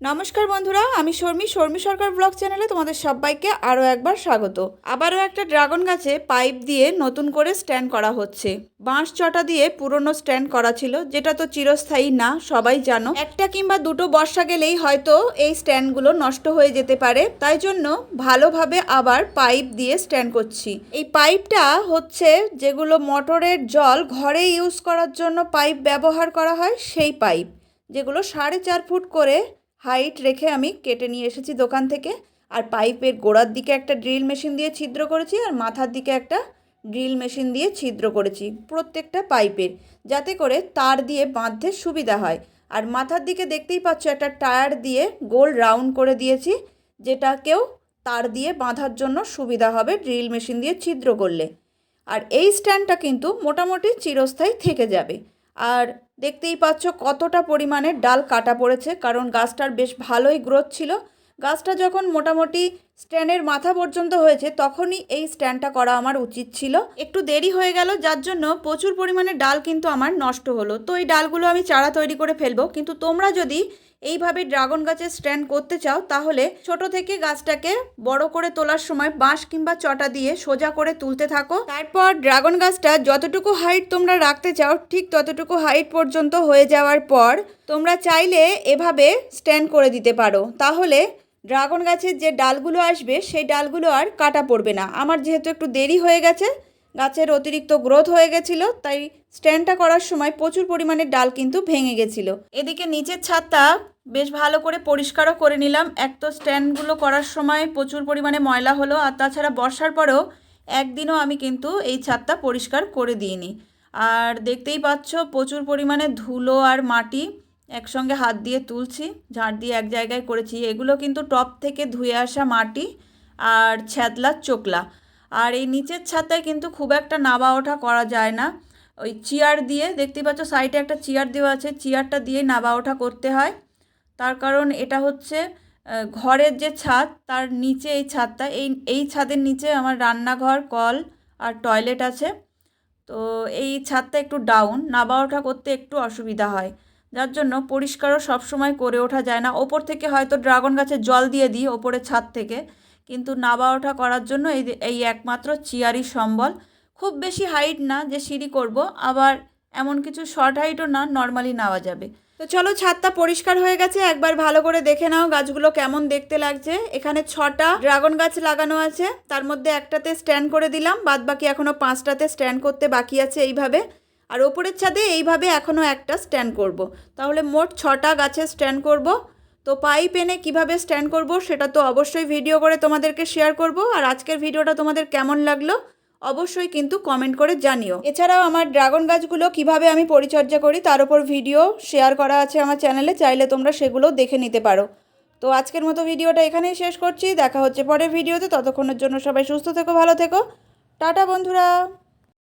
নমস্কার বন্ধুরা, আমি শর্মি। শর্মি সরকার ব্লগ চ্যানেলে তোমাদের সবাইকে আরও একবার স্বাগত। আবারও একটা ড্রাগন গাছে পাইপ দিয়ে নতুন করে স্ট্যান্ড করা হচ্ছে। বাঁশ চটা দিয়ে পুরনো স্ট্যান্ড করা ছিল, যেটা তো চিরস্থায়ী না, সবাই জানো। একটা কিংবা দুটো বর্ষা গেলেই হয়তো এই স্ট্যান্ডগুলো নষ্ট হয়ে যেতে পারে। তাই জন্য ভালোভাবে আবার পাইপ দিয়ে স্ট্যান্ড করছি। এই পাইপটা হচ্ছে যেগুলো মোটরের জল ঘরে ইউজ করার জন্য পাইপ ব্যবহার করা হয়, সেই পাইপ। যেগুলো সাড়ে চার ফুট করে হাইট রেখে আমি কেটে নিয়ে এসেছি দোকান থেকে। আর পাইপের গোড়ার দিকে একটা ড্রিল মেশিন দিয়ে ছিদ্র করেছি আর মাথার দিকে একটা ড্রিল মেশিন দিয়ে ছিদ্র করেছি প্রত্যেকটা পাইপের, যাতে করে তার দিয়ে বাঁধতে সুবিধা হয়। আর মাথার দিকে দেখতেই পাচ্ছ একটা টায়ার দিয়ে গোল রাউন্ড করে দিয়েছি, যেটাকেও তার দিয়ে বাঁধার জন্য সুবিধা হবে ড্রিল মেশিন দিয়ে ছিদ্র করলে। আর এই স্ট্যান্ডটা কিন্তু মোটামুটি চিরস্থায়ী থেকে যাবে। আর দেখতেই পাচ্ছ কতটা পরিমাণে ডাল কাটা পড়েছে, কারণ গাছটার বেশ ভালোই গ্রোথ ছিল। গাছটা যখন মোটামুটি স্ট্যান্ডের মাথা পর্যন্ত হয়েছে, তখনই এই স্ট্যান্ডটা করা আমার উচিত ছিল। একটু দেরি হয়ে গেল, যার জন্য প্রচুর পরিমাণে ডাল কিন্তু আমার নষ্ট হলো। তো এই ডালগুলো আমি চারা তৈরি করে ফেলব, কিন্তু তোমরা যদি এইভাবে ড্রাগন গাছের স্ট্যান্ড করতে চাও, তাহলে ছোট থেকে গাছটাকে বড় করে তোলার সময় বাঁশ কিংবা চটা দিয়ে সোজা করে তুলতে থাকো। তারপর ড্রাগন গাছটা যতটুকু হাইট তোমরা রাখতে চাও, ঠিক ততটুকু হাইট পর্যন্ত হয়ে যাওয়ার পর তোমরা চাইলে এভাবে স্ট্যান্ড করে দিতে পারো। তাহলে ড্রাগন গাছের যে ডালগুলো আসবে, সেই ডালগুলো আর কাটা পড়বে না। আমার যেহেতু একটু দেরি হয়ে গেছে, গাছের অতিরিক্ত গ্রোথ হয়ে গেছিল, তাই স্ট্যান্ডটা করার সময় প্রচুর পরিমাণে ডাল কিন্তু ভেঙে গেছিল। এদিকে নিচের ছাদটা বেশ ভালো করে পরিষ্কারও করে নিলাম। এক তো স্ট্যান্ডগুলো করার সময় প্রচুর পরিমাণে ময়লা হলো, আর তাছাড়া বর্ষার পরেও একদিনও আমি কিন্তু এই ছাদটা পরিষ্কার করে দিইনি। আর দেখতেই পাচ্ছ, প্রচুর পরিমাণে ধুলো আর মাটি একসঙ্গে হাত দিয়ে তুলছি ঝাড় দিয়ে এক জায়গায় করেছি। এগুলো কিন্তু টপ থেকে ধুয়ে আসা মাটি আর ছ্যাদলার চোকলা। আর এই নিচের ছাদটায় কিন্তু খুব একটা নাবা ওঠা করা যায় না। ওই চেয়ার দিয়ে দেখতেই পাচ্ছ সাইডে একটা চেয়ার দেওয়া আছে, চেয়ারটা দিয়ে নাবা ওঠা করতে হয়। তার কারণ এটা হচ্ছে ঘরের যে ছাদ, তার নিচে এই ছাদটা, এই এই ছাদের নিচে আমার রান্নাঘর, কল আর টয়লেট আছে। তো এই ছাদটা একটু ডাউন নাবা ওঠা করতে একটু অসুবিধা হয়। যার জন্য পরিষ্কারও সবসময় করে ওঠা যায় না। ওপর থেকে হয়তো ড্রাগন গাছে জল দিয়ে দিই ওপরে ছাদ থেকে। কিন্তু নাবা ওঠা করার জন্য এই এই একমাত্র চেয়ারই সম্বল। খুব বেশি হাইট না যে সিঁড়ি করব, আবার এমন কিছু শর্ট হাইটও না নর্মালি নেওয়া যাবে। তো চলো ছাদটা পরিষ্কার হয়ে গেছে, একবার ভালো করে দেখে নাও গাছগুলো কেমন দেখতে লাগছে। এখানে ছটা ড্রাগন গাছ লাগানো আছে, তার মধ্যে একটাতে স্ট্যান্ড করে দিলাম বাদ বাকি এখনও পাঁচটাতে স্ট্যান্ড করতে বাকি আছে এইভাবে। আর ওপরের ছাদে এইভাবে এখনও একটা স্ট্যান্ড করব। তাহলে মোট ছটা গাছের স্ট্যান্ড করব। তো পাইপ এনে কীভাবে স্ট্যান্ড করব সেটা তো অবশ্যই ভিডিও করে তোমাদেরকে শেয়ার করব। আর আজকের ভিডিওটা তোমাদের কেমন লাগল অবশ্যই কিন্তু কমেন্ট করে জানিও। এছাড়াও আমার ড্রাগন গাছগুলো কীভাবে আমি পরিচর্যা করি তার উপর ভিডিও শেয়ার করা আছে আমার চ্যানেলে, চাইলে তোমরা সেগুলো দেখে নিতে পারো। তো আজকের মতো ভিডিওটা এখানেই শেষ করছি। দেখা হচ্ছে পরের ভিডিওতে। ততক্ষণের জন্য সবাই সুস্থ থেকো, ভালো থেকো। টাটা বন্ধুরা।